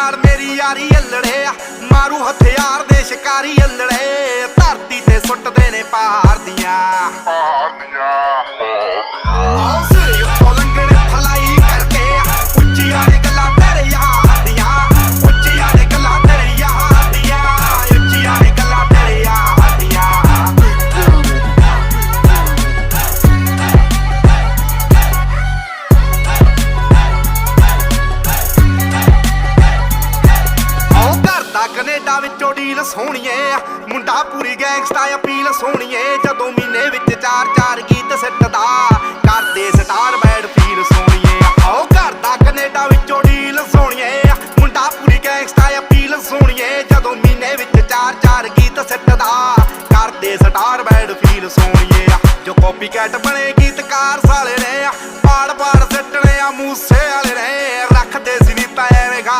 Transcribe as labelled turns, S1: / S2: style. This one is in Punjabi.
S1: ਨਾਲ ਮੇਰੀ ਯਾਰੀ ਅਲੜੇ ਆ। ਮਾਰੂ ਹਥਿਆਰ ਦੇ ਸ਼ਿਕਾਰੀ ਅਲੜੇ। ਧਰਤੀ ਤੇ ਸੁੱਟਦੇ ਨੇ ਪਹਾੜ ਦੀਆਂ। ਆਓ ਵਿੱਚੋਂ ਸੋਹਣੀਏ। ਮੁੰਡਾ ਪੂਰੀ ਗੈਂਗਸਟਾ ਅਪੀਲ ਸੋਹਣੀਏ। ਜਦੋਂ ਮਹੀਨੇ ਵਿੱਚ ਚਾਰ ਚਾਰ ਗੀਤ ਸਿੱਟਦਾ ਕਰਦੇ ਸਟਾਰ ਬੈਡ ਫੀਲ ਸੋਹਣੀਏ। ਉਹ ਘਰ ਦਾ ਕੈਨੇਡਾ ਵਿੱਚੋਂ ਡੀਲ ਸੋਹਣੀਏ। ਮੁੰਡਾ ਪੂਰੀ ਗੈਂਗਸਟਾ ਅਪੀਲ ਸੋਹਣੀਏ। ਜਦੋਂ ਮਹੀਨੇ ਵਿੱਚ ਚਾਰ ਚਾਰ ਗੀਤ ਸਿੱਟਦਾ ਕਰਦੇ ਸਟਾਰ ਬੈਡ ਫੀਲ ਸੋਹਣੀਏ। ਜੋ ਕਾਪੀ ਕੈਟ ਬਣੇ ਗੀਤਕਾਰ ਸਾਲੇ ਨੇ, ਪਾੜ ਪਾੜ ਸਿੱਟਣੇ ਆ ਮੂਸੇ ਵਾਲੇ